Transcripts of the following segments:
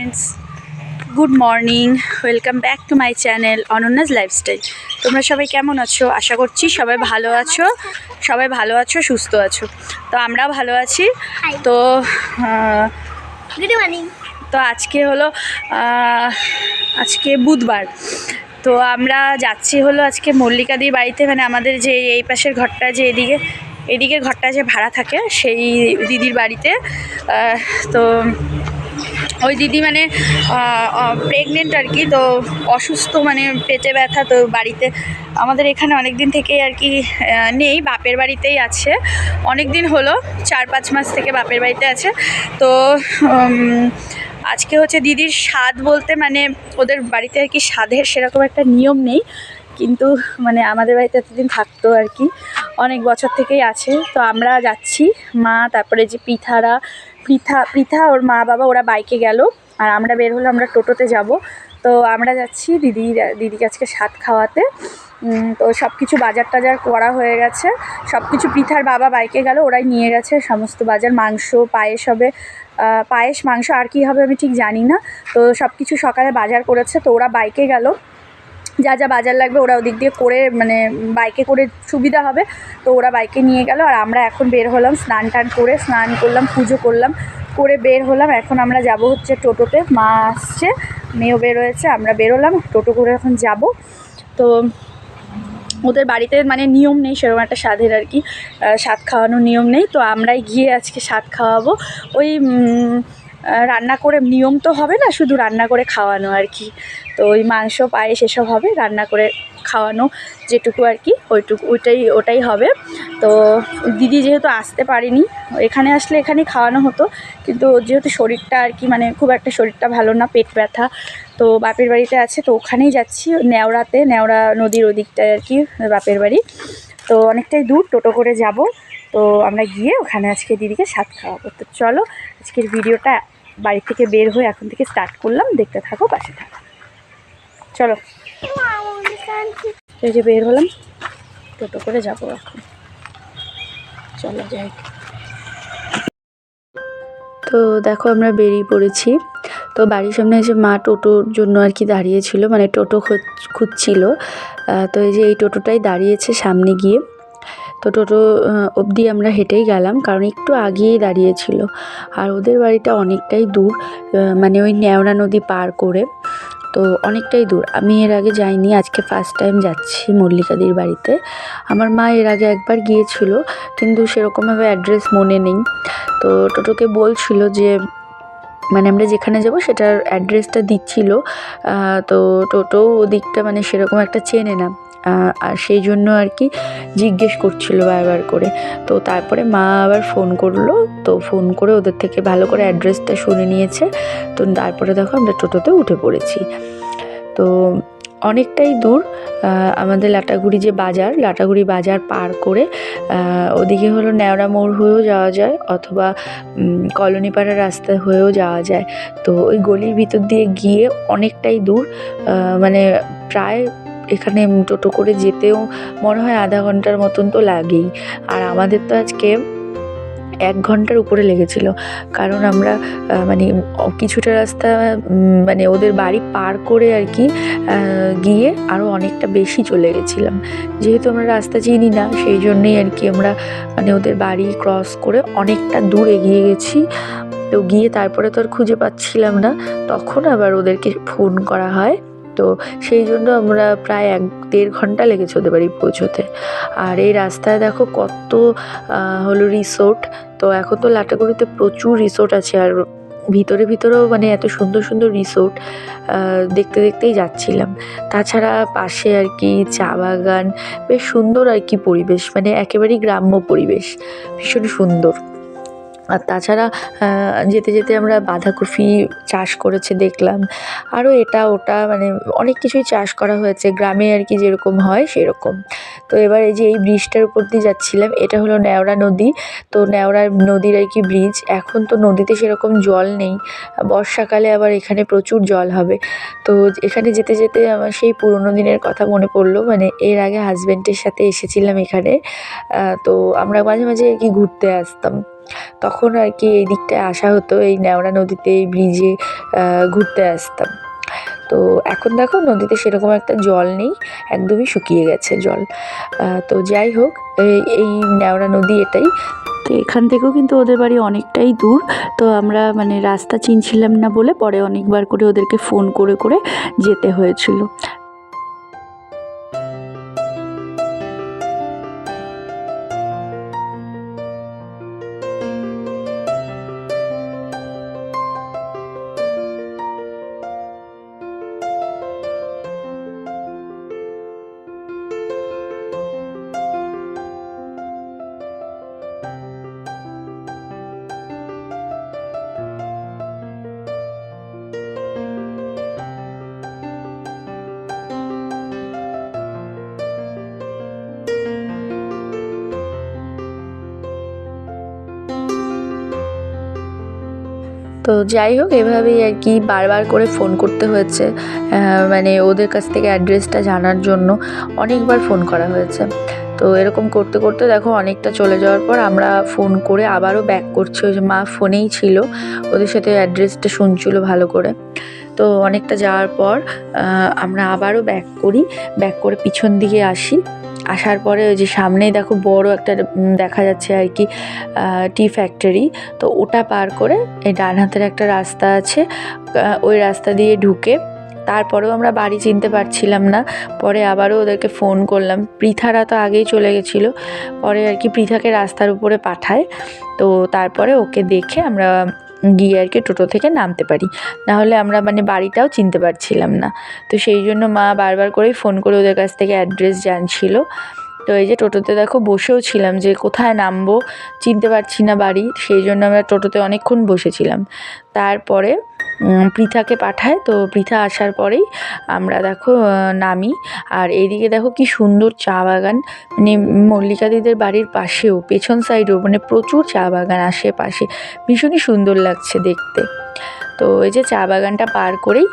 Friends good morning welcome back to my channel Ananya's lifestyle তোমরা সবাই কেমন আছো? আশা করছি সবাই ভালো আছো সবাই ভালো আছো সুস্থ আছো। তো আমরাও ভালো আছি। তো গুড মর্নিং তো আজকে হলো আজকে বুধবার। তো আমরা যাচ্ছি হলো আজকে মল্লিকাদির বাড়িতে মানে আমাদের যে এই পাশের ঘরটা যে এদিকে এদিকের ঘরটা যে ভাড়া থাকে সেই দিদির বাড়িতে। তো ওই দিদি মানে প্রেগনেন্ট আর কি, তো অসুস্থ মানে পেটে ব্যথা, তো বাড়িতে, আমাদের এখানে অনেক দিন থেকেই আর কি নেই, বাপের বাড়িতেই আছে। অনেক দিন হলো, চার পাঁচ মাস থেকে বাপের বাড়িতে আছে। তো আজকে হচ্ছে দিদির স্বাদ বলতে মানে ওদের বাড়িতে আর কি স্বাদের সেরকম একটা নিয়ম নেই। কিন্তু মানে আমাদের বাড়িতে এতদিন থাকতো আর কি, অনেক বছর থেকেই আছে। তো আমরা যাচ্ছি, মা, তারপরে যে পিঠারা পৃথা পৃথা, ওর মা বাবা, ওরা বাইকে গেল, আর আমরা বের হলো আমরা টোটোতে যাব। তো আমরা যাচ্ছি দিদির দিদিকে আজকে স্বাদ খাওয়াতে। তো সব কিছু বাজার টাজার করা হয়ে গেছে। সব কিছু পৃথার বাবা বাইকে গেল, ওরাই নিয়ে গেছে সমস্ত বাজার, মাংস, পায়েস হবে। পায়েস, মাংস, আর কি হবে আমি ঠিক জানি না। তো সব কিছু সকালে বাজার করেছে, তো ওরা বাইকে গেল। যা যা বাজার লাগবে ওরা ওদিক দিয়ে করে মানে বাইকে করে সুবিধা হবে। তো ওরা বাইকে নিয়ে গেল আর আমরা এখন বের হলাম, স্নান টান করে স্নান করলাম, পুজো করলাম, করে বের হলাম। এখন আমরা যাব হচ্ছে টোটোতে, মা আসছে, মেয়েও বের হয়েছে, আমরা বেরোলাম, টোটো করে এখন যাব। তো ওদের বাড়িতে মানে নিয়ম নেই, সেরকম একটা স্বাদের আর কি স্বাদ খাওয়ানোর নিয়ম নেই। তো আমরাই গিয়ে আজকে স্বাদ খাওয়াবো। ওই রান্না করে নিয়ম তো হবে না, শুধু রান্না করে খাওয়ানো আর কি। তো ওই মাংস, পায়েস এসব হবে, রান্না করে খাওয়ানো যেটুকু আর কি, ওইটুকু, ওইটাই, ওটাই হবে। তো দিদি যেহেতু আসতে পারেনি, এখানে আসলে এখানেই খাওয়ানো হতো, কিন্তু যেহেতু শরীরটা আর কি মানে খুব একটা শরীরটা ভালো না, পেট ব্যথা, তো বাপের বাড়িতে আছে, তো ওখানেই যাচ্ছি, নেওড়াতে, নেওড়া নদীর ওদিকটায় আর কি, বাপের বাড়ি। তো অনেকটাই দূর, টোটো করে যাব, তো আমরা গিয়ে ওখানে আজকে দিদিকে স্বাদ খাওয়াবো। তো চলো, আজকের ভিডিওটা বাড়ি থেকে বের হয়ে এখন থেকে স্টার্ট করলাম। দেখতে থাকো, পাশে থাকো। চলো। এই যে বের হলাম। টোটো করে যাব এখন। চলো যাই। তো দেখো, আমরা বেরিয়ে পড়েছি। তো বাড়ির সামনে এসে মা টোটোর জন্য আর কি দাঁড়িয়েছিল মানে টোটো খোঁজ- খুঁজছিল তো এই যে এই টোটোটাই দাঁড়িয়েছে সামনে গিয়ে। তো টোটো অবধি আমরা হেঁটেই গেলাম, কারণ একটু আগিয়েই দাঁড়িয়েছিল। আর ওদের বাড়িটা অনেকটাই দূর মানে ওই ন্যাওড়া নদী পার করে, তো অনেকটাই দূর। আমি এর আগে যাইনি, আজকে ফার্স্ট টাইম যাচ্ছি মল্লিকাদির বাড়িতে। আমার মা এর আগে একবার গিয়েছিল, কিন্তু সেরকমভাবে অ্যাড্রেস মনে নেই। তো টোটোকে বলছিল যে মানে আমরা যেখানে যাব সেটার অ্যাড্রেসটা দিচ্ছিল তো টোটো ওদিকটা মানে সেরকম একটা চেনে না। আর সেই জন্য আর কি জিজ্ঞেস করছিল বারবার করে। তো তারপরে মা আবার ফোন করল, তো ফোন করে ওদের থেকে ভালো করে অ্যাড্রেসটা শুনে নিয়েছে। তো তারপরে দেখো আমরা টোটোতে উঠে পড়েছি। তো অনেকটাই দূর আমাদের লাটাগুড়ি যে বাজার, লাটাগুড়ি বাজার পার করে ওদিকে হলো ন্যাওড়া মোড় হয়েও যাওয়া যায় অথবা কলোনিপাড়া রাস্তা হয়েও যাওয়া যায়। তো ওই গলির ভিতর দিয়ে গিয়ে অনেকটাই দূর মানে প্রায় এখানে টোটো করে যেতেও মনে হয় আধা ঘণ্টার মতন তো লাগেই। আর আমাদের তো আজকে এক ঘণ্টার উপরে লেগেছিল। কারণ আমরা মানে কিছুটা রাস্তা মানে ওদের বাড়ি পার করে আর কি গিয়ে আরও অনেকটা বেশি চলে গেছিলাম। যেহেতু আমরা রাস্তা চিনি না, সেই জন্যেই আর কি আমরা মানে ওদের বাড়ি ক্রস করে অনেকটা দূর এগিয়ে গেছি। তো গিয়ে তারপরে তো আর খুঁজে পাচ্ছিলাম না। তখন আবার ওদেরকে ফোন করা হয়। তো সেই জন্য আমরা প্রায় এক দেড় ঘণ্টা লেগেছে ওদের বাড়ি পৌঁছোতে। আর এই রাস্তায় দেখো কত হলো রিসোর্ট তো এখন তো লাটাগুড়িতে প্রচুর রিসোর্ট আছে আর ভিতরে ভিতরেও মানে এত সুন্দর সুন্দর রিসোর্ট দেখতে দেখতেই যাচ্ছিলাম। তাছাড়া পাশে আর কি চা বাগান, বেশ সুন্দর আর কি পরিবেশ মানে একেবারেই গ্রাম্য পরিবেশ, ভীষণ সুন্দর। আর তাছাড়া যেতে যেতে আমরা বাঁধাকপি চাষ করেছে দেখলাম। আরও এটা ওটা মানে অনেক কিছুই চাষ করা হয়েছে। গ্রামে আর কি যেরকম হয় সেরকম। তো এবার এই যে এই ব্রিজটার উপর দিয়ে যাচ্ছিলাম, এটা হলো নেওড়া নদী। তো নেওড়া নদীর আর কি ব্রিজ, এখন তো নদীতে সেরকম জল নেই। বর্ষাকালে আবার এখানে প্রচুর জল হবে। তো এখানে যেতে যেতে আমার সেই পুরোনো দিনের কথা মনে পড়ল মানে এর আগে হাজব্যান্ডের সাথে এসেছিলাম এখানে। তো আমরা মাঝে মাঝে আর কি ঘুরতে আসতাম। তখন আর কি এই দিকটায় আসা হতো, এই নেওড়া নদীতে এই ব্রিজে ঘুরতে আসতাম। তো এখন দেখো নদীতে সেরকম একটা জল নেই, একদমই শুকিয়ে গেছে জল। তো যাই হোক, এই- নেওড়া নদী এটাই। তো এখান থেকেও কিন্তু ওদের বাড়ি অনেকটাই দূর, তো আমরা মানে রাস্তা চিনছিলাম না বলে পরে অনেকবার করে ওদেরকে ফোন করে করে যেতে হয়েছিল। তো যাই হোক, এভাবেই আর কি বারবার করে ফোন করতে হয়েছে মানে ওদের কাছ থেকে অ্যাড্রেসটা জানার জন্য অনেকবার ফোন করা হয়েছে। তো এরকম করতে করতে দেখো অনেকটা চলে যাওয়ার পর আমরা ফোন করে আবারও ব্যাক করছি। ওই যে মা ফোনেই ছিল, ওদের সাথে অ্যাড্রেসটা শুনছিল ভালো করে। তো অনেকটা যাওয়ার পর আমরা আবারও ব্যাক করি ব্যাক করে পিছন দিকে আসি। আসার পরে ওই যে সামনেই দেখো বড় একটা দেখা যাচ্ছে আর কি টি ফ্যাক্টরি তো ওটা পার করে এই ডান হাতের একটা রাস্তা আছে ওই রাস্তা দিয়ে ঢুকে তারপরেও আমরা বাড়ি চিনতে পারছিলাম না। পরে আবারও ওদেরকে ফোন করলাম। পৃথারা তো আগেই চলে গেছিল। পরে আর কি পৃথাকে রাস্তার উপরে পাঠায়। তো তারপরে ওকে দেখে আমরা গিয়ে আর কি টোটো থেকে নামতে পারি। নাহলে আমরা মানে বাড়িটাও চিনতে পারছিলাম না। তো সেই জন্য মা বারবার করেই ফোন করে ওদের কাছ থেকে অ্যাড্রেস জানছিল। তো এই যে টোটোতে দেখো বসেও ছিলাম যে কোথায় নামবো চিনতে পারছি না বাড়ি, সেই জন্য আমরা টোটোতে অনেকক্ষণ বসেছিলাম। তারপরে পৃথাকে পাঠায়, তো পৃথা আসার পরেই আমরা দেখো নামি। আর এইদিকে দেখো কি সুন্দর চা বাগান মানে মল্লিকা দিদের বাড়ির পাশেও, পেছন সাইডেও মানে প্রচুর চা বাগান আশেপাশে। ভীষণই সুন্দর লাগছে দেখতে। তো এই যে চা বাগানটা পার করেই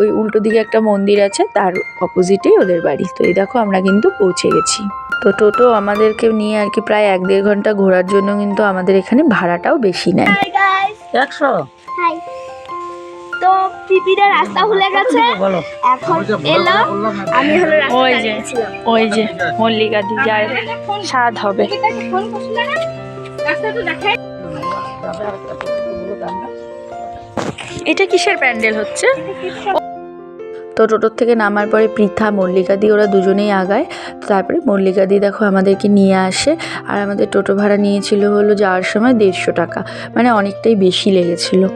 ওই উল্টো দিকে একটা মন্দির আছে তার অপোজিটেই ওদের বাড়ি। তো এই দেখো আমরা কিন্তু পৌঁছে গেছি। তো টোটো আমাদেরকে নিয়ে আর কি প্রায় এক দেড় ঘণ্টা ঘোরার জন্য কিন্তু আমাদের এখানে ভাড়াটাও বেশি নেয়। একশো? হাই তো পিপিরা রাস্তা ভুলে গেছে। বলো। এখন এলো। আমি হলো ওই যে। দাঁড়িয়েছিলাম। ওই যে মল্লিকা দি যায় স্বাদ হবে। রাস্তা তো দেখাই এটা কিসের প্যান্ডেল হচ্ছে? তো টোটোর থেকে নামার পরে পৃথা, মল্লিকা দি ওরা দুজনেই আগায়। তারপরে মল্লিকা দি দেখো আমাদেরকে নিয়ে আসে। আর আমাদের টোটো ভাড়া নিয়েছিল হলো যাওয়ার সময় দেড়শো টাকা। মানে অনেকটাই বেশি লেগেছিল।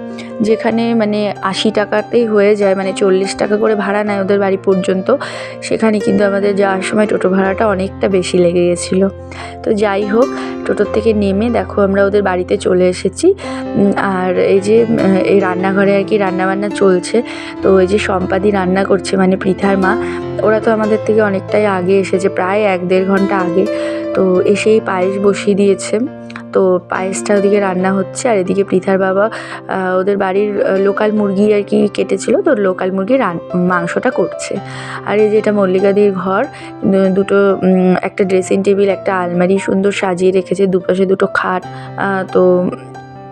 যেখানে মানে আশি টাকাতেই হয়ে যায় মানে চল্লিশ টাকা করে ভাড়া নেয় ওদের বাড়ি পর্যন্ত, সেখানে কিন্তু আমাদের যাওয়ার সময় টোটো ভাড়াটা অনেকটা বেশি লেগে গেছিল। তো যাই হোক, টোটোর থেকে নেমে দেখো আমরা ওদের বাড়িতে চলে এসেছি। আর এই যে এই রান্নাঘরে আর কি রান্নাবান্না চলছে। তো এই যে সম্পাদি রান্না করছে মানে পৃথার মা, ওরা তো আমাদের থেকে অনেকটাই আগে এসেছে, প্রায় এক দেড় ঘণ্টা আগে। তো এসেই পায়েস বসিয়ে দিয়েছে। তো পায়েসটা ওদিকে রান্না হচ্ছে আর এদিকে পৃথার বাবা ওদের বাড়ির লোকাল মুরগি আর কি কেটেছিল তো লোকাল মুরগির রান, মাংসটা করছে। আর এই যেটা মল্লিকাদির ঘর দুটো একটা ড্রেসিং টেবিল একটা আলমারি সুন্দর সাজিয়ে রেখেছে, দুপাশে দুটো খাট তো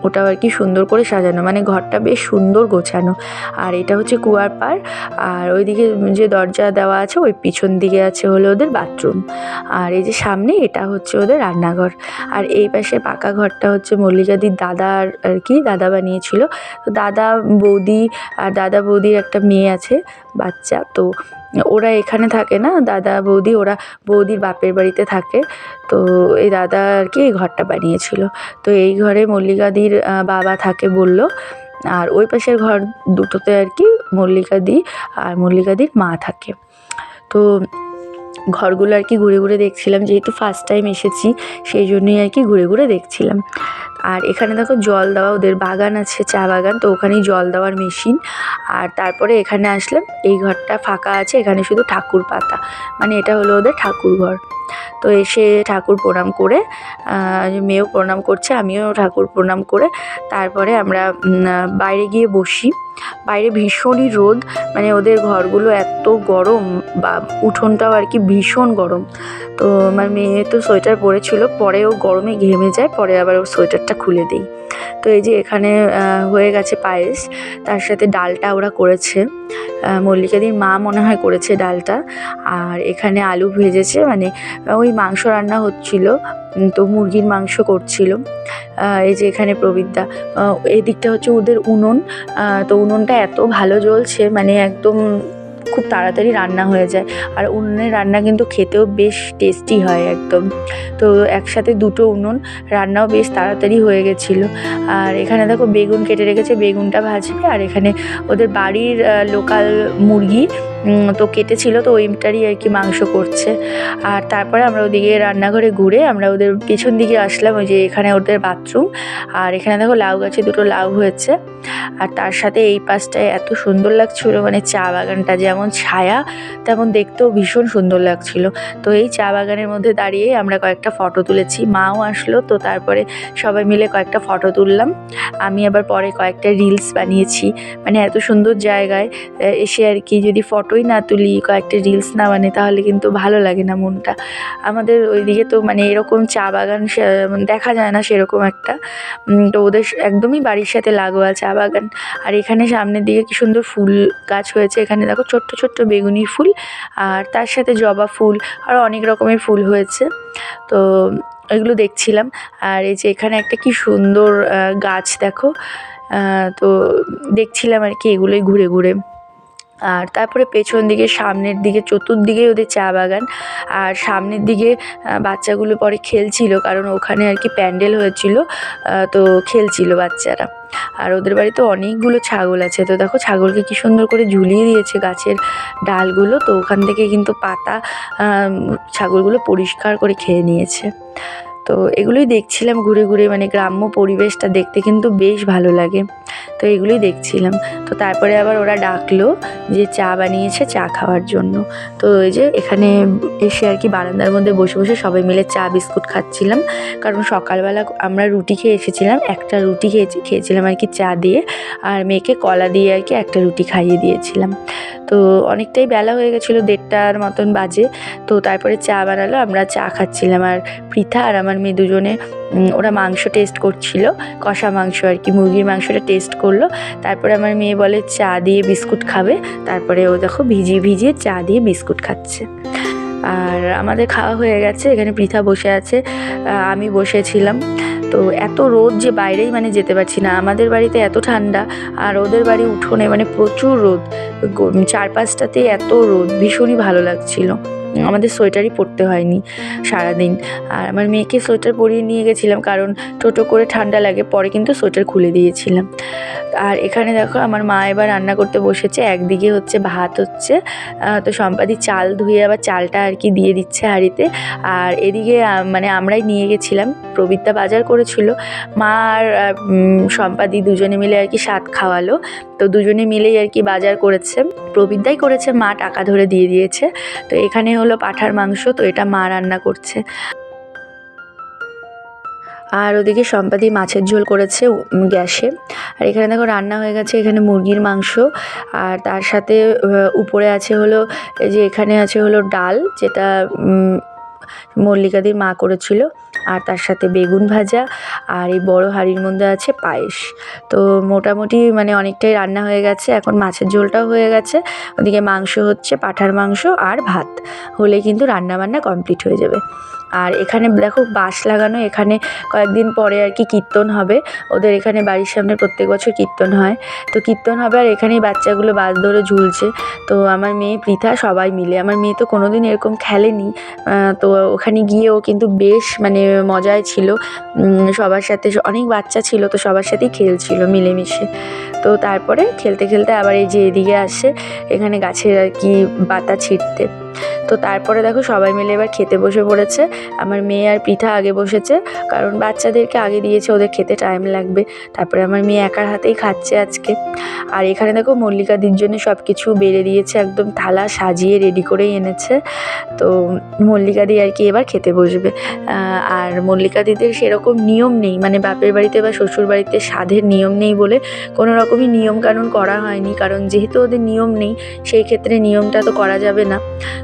ওটাও আর কি সুন্দর করে সাজানো। মানে ঘরটা বেশ সুন্দর গোছানো। আর এটা হচ্ছে কুয়ার পার আর ওইদিকে যে দরজা দেওয়া আছে, ওই পিছন দিকে আছে হলো ওদের বাথরুম। আর এই যে সামনে এটা হচ্ছে ওদের রান্নাঘর। আর এই পাশে পাকা ঘরটা হচ্ছে মল্লিকাদির দাদার আর কি দাদা বানিয়েছিল। তো দাদা বৌদি আর দাদা বৌদির একটা মেয়ে আছে, বাচ্চা। তো ওরা এখানে থাকে না, দাদা, বৌদি, ওরা বৌদির বাপের বাড়িতে থাকে। তো এই দাদা আর কি এই ঘরটা বানিয়েছিল। তো এই ঘরে মল্লিকাদির বাবা থাকে বলল। আর ওই পাশের ঘর দুটোতে আর কি মল্লিকাদি আর মল্লিকাদির মা থাকে। তো ঘরগুলো আর কি ঘুরে ঘুরে দেখছিলাম, যেহেতু ফার্স্ট টাইম এসেছি, সেই জন্যই আর কি ঘুরে ঘুরে দেখছিলাম। আর এখানে দেখো জল দেওয়া, ওদের বাগান আছে, চা বাগান, তো ওখানেই জল দেওয়ার মেশিন। আর তারপরে এখানে আসলাম, এই ঘরটা ফাঁকা আছে, এখানে শুধু ঠাকুর পাতা। মানে এটা হলো ওদের ঠাকুর ঘর। তো এসে ঠাকুর প্রণাম করে মেয়েও প্রণাম করছে, আমিও ঠাকুর প্রণাম করে। তারপরে আমরা বাইরে গিয়ে বসি। বাইরে ভীষণই রোদ মানে ওদের ঘরগুলো এত গরম, বা উঠোনটাও আর কি ভীষণ গরম। তো আমার মেয়ে তো সোয়েটার পরেছিল, পরে ও গরমে ঘেমে যায়, পরে আবার ওর সোয়েটারটা খুলে দিই। তো এই যে এখানে হয়ে গেছে পায়েস। তার সাথে ডালটা ওরা করেছে। মল্লিকাদির মা মনে হয় করেছে ডালটা। আর এখানে আলু ভেজেছে মানে ওই মাংস রান্না হচ্ছিল তো মুরগির মাংস করছিল। এই যে এখানে প্রবিদ্যা এই দিকটা হচ্ছে ওদের উনুন। তো উনুনটা এত ভালো জ্বলছে মানে একদম খুব তাড়াতাড়ি রান্না হয়ে যায়। আর উনুনের রান্না কিন্তু খেতেও বেশ টেস্টি হয় একদম। তো একসাথে দুটো উনুন, রান্নাও বেশ তাড়াতাড়ি হয়ে গেছিল। আর এখানে দেখো বেগুন কেটে রেখেছে, বেগুনটা ভাজবে। আর এখানে ওদের বাড়ির লোকাল মুরগি তো কেটেছিল, তো ওইটারই আর কি মাংস করছে। আর তারপরে আমরা ওদিকে রান্নাঘরে ঘুরে আমরা ওদের পিছন দিকে আসলাম, ওই যে এখানে ওদের বাথরুম। আর এখানে দেখো লাউ গাছে দুটো লাউ হয়েছে। আর তার সাথে এই পাশটায় এত সুন্দর লাগছিল মানে চা বাগানটা যেমন ছায়া, তেমন দেখতেও ভীষণ সুন্দর লাগছিল। তো এই চা বাগানের মধ্যে দাঁড়িয়ে আমরা কয়েকটা ফটো তুলেছি। মাও আসলো, তো তারপরে সবাই মিলে কয়েকটা ফটো তুললাম। আমি আবার পরে কয়েকটা রিলস বানিয়েছি। মানে এত সুন্দর জায়গায় এসে আর কি যদি ফটোই না তুলি কয়েকটা রিলস না বানাই, তাহলে কিন্তু ভালো লাগে না মনটা। আমাদের ওইদিকে তো মানে এরকম চা বাগান দেখা যায় না সেরকম একটা। তো ওদের একদমই বাড়ির সাথে লাগোয়া চা বাগান। আর এখানে সামনের দিকে কি সুন্দর ফুল গাছ হয়েছে, এখানে দেখো ছোট্ট ছোট্ট বেগুনি ফুল আর তার সাথে জবা ফুল আর অনেক রকমের ফুল হয়েছে। তো এগুলো দেখছিলাম। আর এই যে এখানে একটা কি সুন্দর গাছ দেখো। তো দেখছিলাম আর কি এগুলোই ঘুরে ঘুরে। আর তারপরে পেছন দিকে, সামনের দিকে, চতুর্দিকে ওদের চা বাগান। আর সামনের দিকে বাচ্চাগুলো পরে খেলছিল কারণ ওখানে আর কি প্যান্ডেল হয়েছিল তো খেলছিল বাচ্চারা। আর ওদের বাড়িতে অনেকগুলো ছাগল আছে। তো দেখো ছাগলকে কি সুন্দর করে ঝুলিয়ে দিয়েছে গাছের ডালগুলো। তো ওখান থেকে কিন্তু পাতা ছাগলগুলো পরিষ্কার করে খেয়ে নিয়েছে। তো এগুলোই দেখছিলাম ঘুরে ঘুরে মানে গ্রাম্য পরিবেশটা দেখতে কিন্তু বেশ ভালো লাগে। তো এগুলোই দেখছিলাম। তো তারপরে আবার ওরা ডাকলো যে চা বানিয়েছে চা খাওয়ার জন্য। তো ওই যে এখানে এসে আর কি বারান্দার মধ্যে বসে বসে সবাই মিলে চা, বিস্কুট খাচ্ছিলাম। কারণ সকালবেলা আমরা রুটি খেয়ে এসেছিলাম, একটা রুটি খেয়েছি, খেয়েছিলাম আর কি চা দিয়ে। আর মেয়েকে কলা দিয়ে আর কি একটা রুটি খাইয়ে দিয়েছিলাম। তো অনেকটাই বেলা হয়ে গেছিল দেড়টার মতন বাজে। তো তারপরে চা বানালো, আমরা চা খাচ্ছিলাম। আর পৃথা আর আমার মেয়ে দুজনে ওরা মাংস টেস্ট করছিল, কষা মাংস আর কি, মুরগির মাংসটা টেস্ট করল। তারপরে আমার মেয়ে বলে, চা দিয়ে বিস্কুট খাবে। তারপরে ও দেখো ভিজিয়ে ভিজিয়ে চা দিয়ে বিস্কুট খাচ্ছে। আর আমাদের খাওয়া হয়ে গেছে, এখানে পৃথা বসে আছে আমি বসেছিলাম। তো এত রোদ যে বাইরেই মানে যেতে পারছি না। আমাদের বাড়িতে এত ঠান্ডা, আর ওদের বাড়ি উঠোনে মানে প্রচুর রোদ। গো- চারপাশটাতে এত রোদ, ভীষণই ভালো লাগছিল। আমাদের সোয়েটারই পরতে হয়নি সারাদিন। আর আমার মেয়েকে সোয়েটার পরিয়ে নিয়ে গেছিলাম কারণ টোটো করে ঠান্ডা লাগে, পরে কিন্তু সোয়েটার খুলে দিয়েছিলাম। আর এখানে দেখো আমার মা এবার রান্না করতে বসেছে, একদিকে হচ্ছে ভাত হচ্ছে তো সম্পাদি চাল ধুয়ে আবার চালটা আর কি দিয়ে দিচ্ছে হাঁড়িতে। আর এদিকে মানে আমরাই নিয়ে গেছিলাম, প্রবীরদা বাজার করেছিল। মা আর সম্পাদি দুজনে মিলে আর কি স্বাদ খাওয়ালো। তো দুজনে মিলেই আর কি বাজার করেছে। প্রবীরদাই করেছে, মা টাকা ধরে দিয়ে দিয়েছে। তো এখানে হলো পাঠার মাংস, তো এটা মা রান্না করছে। আর ওদিকে সম্পাদি মাছের ঝোল করেছে গ্যাসে। আর এখানে দেখো রান্না হয়ে গেছে এখানে মুরগির মাংস। আর তার সাথে উপরে আছে হলো যে এখানে আছে হলো ডাল, যেটা মল্লিকাদির মা করেছিল। আর তার সাথে বেগুন ভাজা আর এই বড় হাঁড়ির মধ্যে আছে পায়েস। তো মোটামুটি মানে অনেকটাই রান্না হয়ে গেছে। এখন মাছের ঝোলটাও হয়ে গেছে। ওদিকে মাংস হচ্ছে, পাঠার মাংস আর ভাত। হলে কিন্তু রান্না বান্না কমপ্লিট হয়ে যাবে। আর এখানে দেখো বাঁশ লাগানো, এখানে কয়েকদিন পরে আর কি কীর্তন হবে। ওদের এখানে বাড়ির সামনে প্রত্যেক বছর কীর্তন হয়। তো কীর্তন হবে আর এখানেই বাচ্চাগুলো বাস ধরে ঝুলছে। তো আমার মেয়ে পৃথা, সবাই মিলে। আমার মেয়ে তো কোনোদিন এরকম খেলেনি। তো ওখানে গিয়েও কিন্তু বেশ মানে মজায় ছিল। সবার সাথে অনেক বাচ্চা ছিল, তো সবার সাথেই খেলছিল মিলেমিশে। তো তারপরে খেলতে খেলতে আবার এই যে এদিকে আসে, এখানে গাছের আর কি পাতা ছিঁড়তে। তো তারপরে দেখো সবাই মিলে এবার খেতে বসে পড়েছে। আমার মেয়ে আর পিঠা আগে বসেছে, কারণ বাচ্চাদেরকে আগে দিয়েছে, ওদের খেতে টাইম লাগবে। তারপরে আমার মেয়ে একার হাতেই খাচ্ছে আজকে। আর এখানে দেখো মল্লিকাদির জন্য সব কিছু বেড়ে দিয়েছে, একদম থালা সাজিয়ে রেডি করেই এনেছে। তো মল্লিকাদি আর কি এবার খেতে বসবে। আর মল্লিকাদিদের সেরকম নিয়ম নেই মানে বাপের বাড়িতে বা শ্বশুর বাড়িতে সাধের নিয়ম নেই বলে কোনো রকমই নিয়ম কানুন করা হয়নি। কারণ যেহেতু ওদের নিয়ম নেই, সেই ক্ষেত্রে নিয়মটা তো করা যাবে না।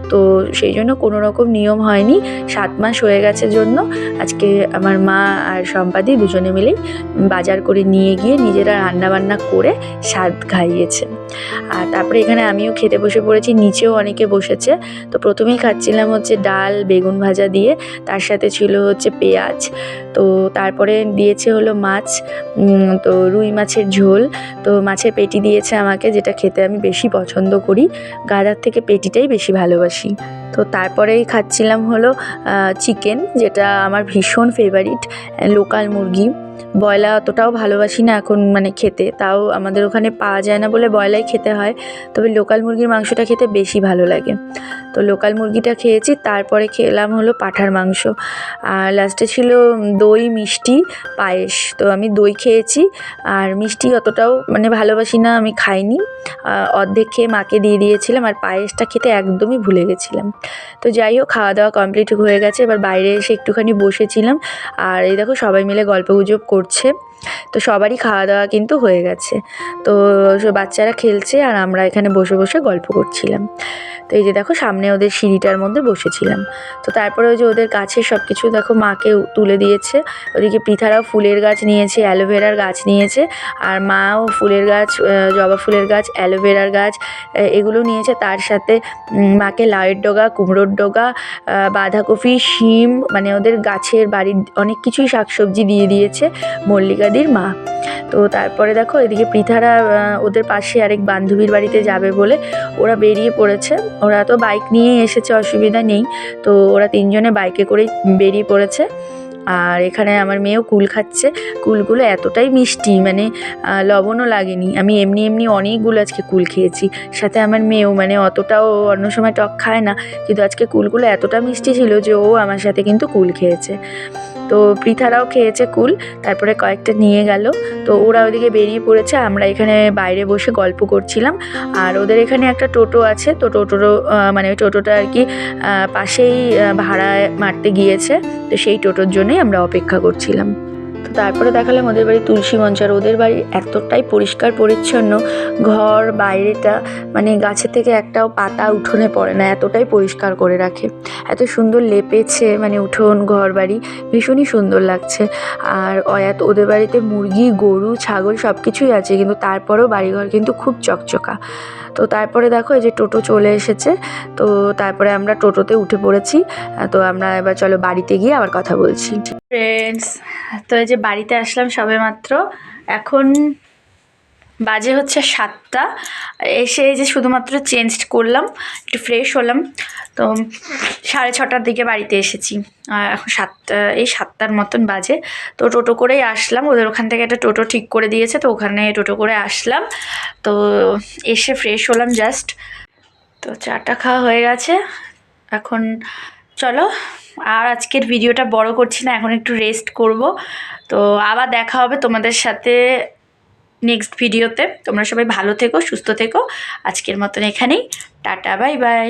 তো সেই জন্য কোনো রকম নিয়ম হয়নি। সাত মাস হয়ে গেছে জন্য। আজকে আমার মা আর সম্পাদি দুজনে মিলেই বাজার করে নিয়ে গিয়ে নিজেরা রান্নাবান্না করে স্বাদ খাইয়েছে। আর তারপরে এখানে আমিও খেতে বসে পড়েছি, নিচেও অনেকে বসেছে। তো প্রথমেই খাচ্ছিলাম হচ্ছে ডাল, বেগুন ভাজা দিয়ে, তার সাথে ছিল হচ্ছে পেঁয়াজ। তো তারপরে দিয়েছে হলো মাছ তো রুই মাছের ঝোল। তো মাছের পেটি দিয়েছে আমাকে, যেটা খেতে আমি বেশি পছন্দ করি। গাদার থেকে পেটিটাই বেশি ভালোবাসি। তো তারপরেই খাচ্ছিলাম হলো চিকেন যেটা আমার ভীষণ ফেভারিট লোকাল মুরগি। বয়লা অতটাও ভালোবাসি না এখন মানে খেতে, তাও আমাদের ওখানে পাওয়া যায় না বলে বয়লাই খেতে হয়, তবে লোকাল মুরগির মাংসটা খেতে বেশি ভালো লাগে। তো লোকাল মুরগিটা খেয়েছি, তারপরে খেলাম হলো পাঁঠার মাংস। আর লাস্টে ছিল দই, মিষ্টি, পায়েস। তো আমি দই খেয়েছি, আর মিষ্টি অতটাও মানে ভালোবাসি না, আমি খাইনি। অর্ধেক খেয়ে মাকে দিয়ে দিয়েছিলাম, আর পায়েসটা খেতে একদমই ভুলে গেছিলাম। তো যাই হোক খাওয়া দাওয়া কমপ্লিট হয়ে গেছে। এবার বাইরে এসে একটুখানি বসেছিলাম। আর এই দেখো, সবাই মিলে গল্প গুজব করছে। তো সবারই খাওয়া দাওয়া কিন্তু হয়ে গেছে। তো বাচ্চারা খেলছে আর আমরা এখানে বসে বসে গল্প করছিলাম। তো এই যে দেখো সামনে ওদের সিঁড়িটার মধ্যে বসেছিলাম। তো তারপরে ওই যে ওদের গাছের সব কিছু দেখো মাকে তুলে দিয়েছে। ওদিকে পৃথারাও ফুলের গাছ নিয়েছে, অ্যালোভেরার গাছ নিয়েছে, আর মাও ফুলের গাছ জবা ফুলের গাছ, অ্যালোভেরার গাছ এগুলো নিয়েছে। তার সাথে মাকে লাউয়ের ডগা, কুমড়োর ডগা বাঁধাকপি, শিম মানে ওদের গাছের বাড়ির অনেক কিছুই শাকসবজি দিয়ে দিয়েছে মল্লিকাদির মা। তো তারপরে দেখো এদিকে পৃথারা ওদের পাশে আরেক বান্ধবীর বাড়িতে যাবে বলে ওরা বেরিয়ে পড়েছে। ওরা তো বাইক নিয়েই এসেছে, অসুবিধা নেই। তো ওরা তিনজনে বাইকে করেই বেরিয়ে পড়েছে। আর এখানে আমার মেয়েও কুল খাচ্ছে। কুলগুলো এতটাই মিষ্টি মানে লবণও লাগেনি। আমি এমনি এমনি অনেকগুলো আজকে কুল খেয়েছি। সাথে আমার মেয়েও মানে অতটাও অন্য সময় টক খায় না। কিন্তু আজকে কুলগুলো এতটা মিষ্টি ছিল যে ও আমার সাথে কিন্তু কুল খেয়েছে। তো পৃথারাও খেয়েছে কুল, তারপরে কয়েকটা নিয়ে গেল। তো ওরা ওদিকে বেরিয়ে পড়েছে, আমরা এখানে বাইরে বসে গল্প করছিলাম। আর ওদের এখানে একটা টোটো আছে, তো টোটোরও মানে ওই টোটোটা আর কি পাশেই ভাড়া মারতে গিয়েছে। তো সেই টোটোর জন্যই আমরা অপেক্ষা করছিলাম। তারপরে দেখালাম ওদের বাড়ি তুলসী মঞ্চ, আর ওদের বাড়ি এতটাই পরিষ্কার পরিচ্ছন্ন। ঘর, বাইরেটা মানে গাছের থেকে একটাও পাতা উঠোনে পড়ে না, এতটাই পরিষ্কার করে রাখে। এত সুন্দর লেপেছে মানে উঠোন, ঘর বাড়ি, ভীষণই সুন্দর লাগছে। আর অয়াত, ওদের বাড়িতে মুরগি, গরু, ছাগল সব কিছুই আছে, কিন্তু তারপরেও বাড়িঘর কিন্তু খুব চকচকা। তো তারপরে দেখো, এই যে টোটো চলে এসেছে, তো তারপরে আমরা টোটোতে উঠে পড়েছি। তো আমরা এবার চলো বাড়িতে গিয়ে আবার কথা বলছি। ফ্রেন্ডস তো এই যে বাড়িতে আসলাম সবে মাত্র এখন বাজে হচ্ছে সাতটা। এসে যে শুধুমাত্র চেঞ্জ করলাম, একটু ফ্রেশ হলাম। তো সাড়ে ছটার দিকে বাড়িতে এসেছি। এখন সাতটা, এই সাতটার মতন বাজে। তো টোটো করেই আসলাম। ওদের ওখান থেকে একটা টোটো ঠিক করে দিয়েছে, তো ওখানে টোটো করে আসলাম। তো এসে ফ্রেশ হলাম জাস্ট তো চাটা খাওয়া হয়ে গেছে। এখন চলো, আর আজকের ভিডিওটা বড় করছি না, এখন একটু রেস্ট করব। তো আবার দেখা হবে তোমাদের সাথে নেক্সট ভিডিওতে তোমরা সবাই ভালো থেকো, সুস্থ থেকো। আজকের মতন এখানেই। Tata bye bye